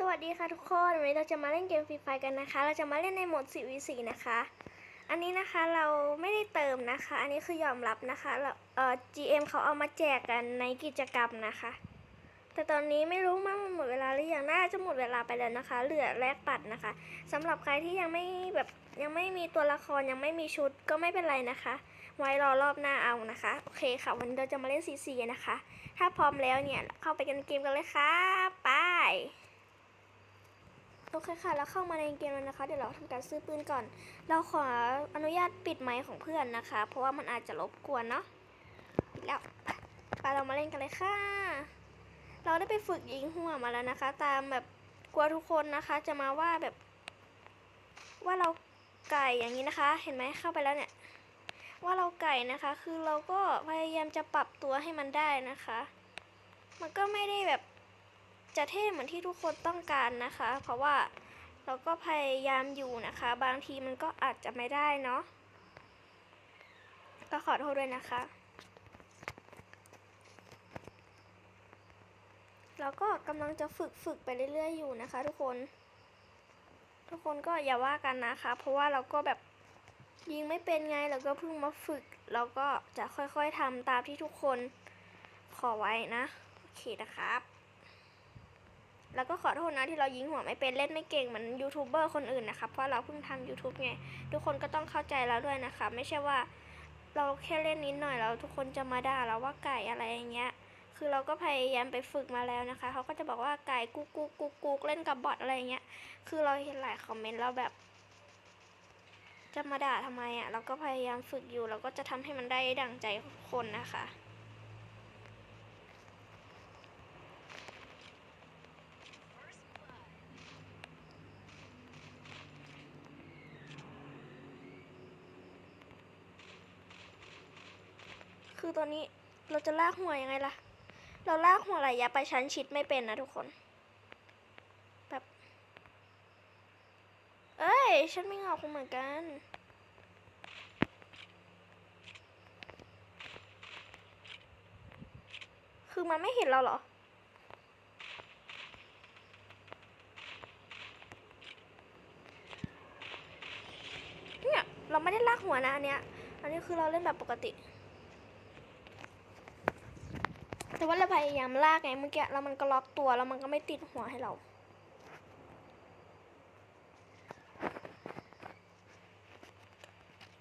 สวัสดีค่ะทุกคนวันนี้เราจะมาเล่นเกมฟรีไฟกันนะคะ เราจะมาเล่นในโหมด 4v4 นะคะ อันนี้นะคะเราไม่ได้เติมนะคะ อันนี้คือยอมรับนะคะเราเอ่อ GM เขาเอามาแจกกันในกิจกรรมนะคะ แต่ตอนนี้ไม่รู้มั่งมันหมดเวลาหรือยังน่าจะหมดเวลาไปแล้วนะคะ เหลือแลกปัดนะคะสำหรับใครที่ยังไม่แบบยังไม่มีตัวละครยังไม่มีชุดก็ไม่เป็นไรนะคะ ไว้รอรอบหน้าเอานะคะ โอเคค่ะ วันนี้เราจะมาเล่น CC นะคะ ถ้าพร้อมแล้วเนี่ยเข้าไปกันเกมกันเลยค่ะไป โอเคค่ะ แล้วเข้ามาในเกมแล้วนะคะ เดี๋ยวเราทำการซื้อปืนก่อน เราขออนุญาตปิดไมค์ของเพื่อนนะคะ เพราะว่ามันอาจจะรบกวนเนาะ ปิดแล้ว ไปเรามาเล่นกันเลยค่ะ เราได้ไปฝึกยิงหัวมาแล้วนะคะ ตามแบบกลัวทุกคนนะคะ จะมาว่าแบบ ว่าเราไก่อย่างนี้นะคะ เห็นไหมเข้าไปแล้วเนี่ย ว่าเราไก่นะคะ คือเราก็พยายามจะปรับตัวให้มันได้นะคะ มันก็ไม่ได้แบบ จะเท่เหมือนที่ทุกคนต้องการนะคะ เพราะว่าเราก็พยายามอยู่นะคะ บางทีมันก็อาจจะไม่ได้เนาะก็ขอโทษด้วยนะคะ เราก็กำลังจะฝึกฝึกไปเรื่อยๆอยู่นะคะ ทุกคน ทุกคนก็อย่าว่ากันนะคะ เพราะว่าเราก็แบบยิงไม่เป็นไงเราก็เพิ่งมาฝึก เราก็จะค่อยๆทำตามที่ทุกคนขอไว้นะ โอเคนะครับ แล้วก็ขอโทษนะที่เรายิงหัวไม่เป็นเล่นไม่เก่งเหมือนยูทูบเบอร์คนอื่นนะคะเพราะเราเพิ่งทำ YouTube ไง ทุกคนก็ต้องเข้าใจเราด้วยนะคะไม่ใช่ว่าเราแค่เล่นนิดหน่อยแล้วทุกคนจะมาด่าเราว่าไก่อะไรอย่างเงี้ย คือเราก็พยายามไปฝึกมาแล้วนะคะ เขาก็จะบอกว่าไก่กุ๊กกุ๊กกุ๊กกุ๊กเล่นกับบอทอะไรอย่างเงี้ย คือเราเห็นหลายคอมเมนต์เราแบบ จะมาด่าทำไมอะ่ะ เราก็พยายามฝึกอยู่ เราก็จะทำให้มันได้ดั่งใจคนนะคะ คือตอนนี้เราจะลากหัวยังไงล่ะ เราลากหัวระยะไปชั้นชิดไม่เป็นนะทุกคน แบบ เอ้ย ฉันไม่เงอกเหมือนกัน คือมันไม่เห็นเราเหรอเนี่ยเราไม่ได้ลากหัวนะอันเนี้ย อันนี้คือเราเล่นแบบปกติ แต่ว่าเราพยายามลากไงเมื่อกี้แล้วมันก็ล็อกตัวแล้วมันก็ไม่ติดหัวให้เรา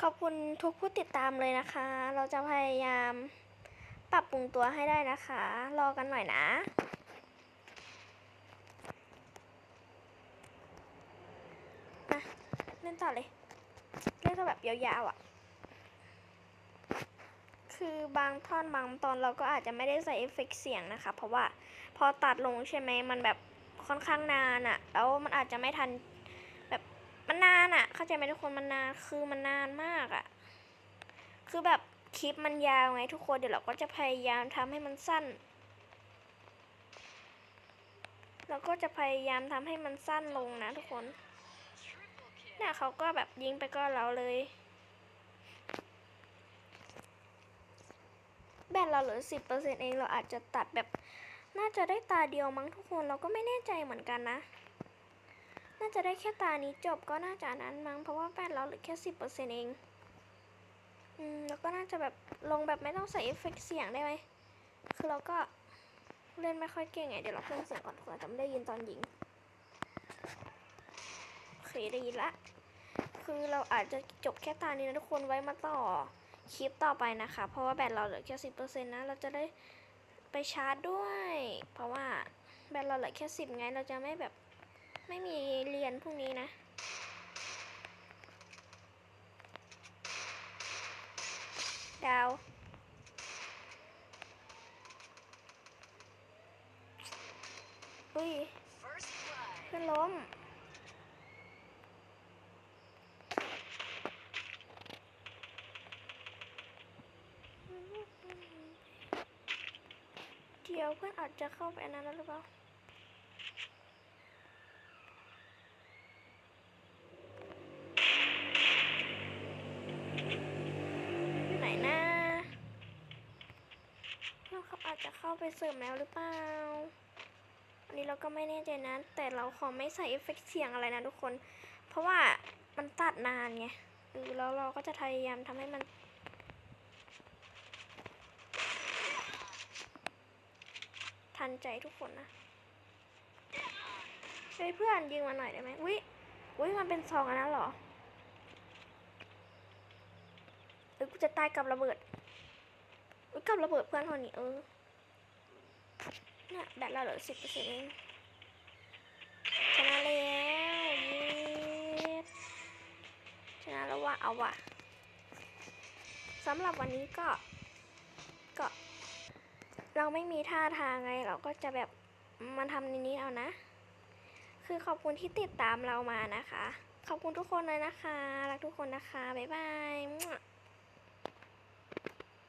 ขอบคุณทุกผู้ติดตามเลยนะคะ เราจะพยายามปรับปรุงตัวให้ได้นะคะ รอกันหน่อยนะ มาเล่นต่อเลย เล่นก็แบบยาวๆอะ คือบางท่อนบางตอนเราก็อาจจะไม่ได้ใส่เอฟเฟกเสียงนะคะ เพราะว่าพอตัดลงใช่ไหมมันแบบค่อนข้างนานอะแล้วมันอาจจะไม่ทันแบบมันนานอะเข้าใจไหมทุกคนมันนานคือมันนานมากอะคือแบบคลิปมันยาวไงทุกคนเดี๋ยวเราก็จะพยายามทำให้มันสั้น เราก็จะพยายามทำให้มันสั้นลงนะทุกคนเนี่ยเขาก็แบบยิงไปก็เราเลย แบตเราเหลือสิบเปอร์เซ็นเองเราอาจจะตัดแบบ น่าจะได้ตาเดียวมั้งทุกคนเราก็ไม่แน่ใจเหมือนกันนะ น่าจะได้แค่ตานี้จบก็น่าจะนั้นมั้งเพราะว่าแบตเราเหลือแค่สิบเปอร์เซ็นเองอืมแล้วก็น่าจะแบบลงแบบไม่ต้องใส่เอฟเฟกต์เสียงได้ไหมคือเราก็เล่นไม่ค่อยเก่งไงเดี๋ยวเราเพิ่มเสียงก่อนเผื่อจะไม่ได้ยินตอนยิงโอเคได้ยินละ คือเราอาจจะจบแค่ตานี้นะทุกคนไว้มาต่อ คลิปต่อไปนะคะ เพราะว่าแบตเราเหลือแค่สิบเปอร์เซ็นต์นะ เราจะได้ไปชาร์จด้วย เพราะว่าแบตเราเหลือแค่สิบไง เราจะไม่แบบไม่มีเรียนพรุ่งนี้นะ ดาว อุ้ยเพื่อนล้ม ดี๋ยวเพื่อนอาจจะเข้าไปนนั้นแล้วหรือเปล่าอยู่ไหนนะเพื่อนเขาอาจจะเข้าไปเสริมแล้วหรือเปล่าอันนี้เราก็ไม่แน่ใจนะ แต่เราขอไม่ใส่เอฟเฟกต์เสียงอะไรนะทุกคน เพราะว่ามันตัดนานไงเออแล้วเราก็จะพยายามทำให้มัน ทันใจทุกคนนะเฮ้ยเพื่อนยิงมาหน่อยได้ไหมอุ้ยอุ้ยมันเป็นซองอันนั้นเหรอเออกูจะตายกับระเบิดอุ้ยกับระเบิดเพื่อนคนนี้เออน่ะแบตเราเหลือสิบเปอร์เซ็นต์เองชนะแล้วเย้ชนะแล้วว่ะเอาว่ะสำหรับวันนี้ก็ เราไม่มีท่าทางไงเราก็จะแบบมาทำในนี้เอานะ คือขอบคุณที่ติดตามเรามานะคะ ขอบคุณทุกคนเลยนะคะ รักทุกคนนะคะ บ๊ายบาย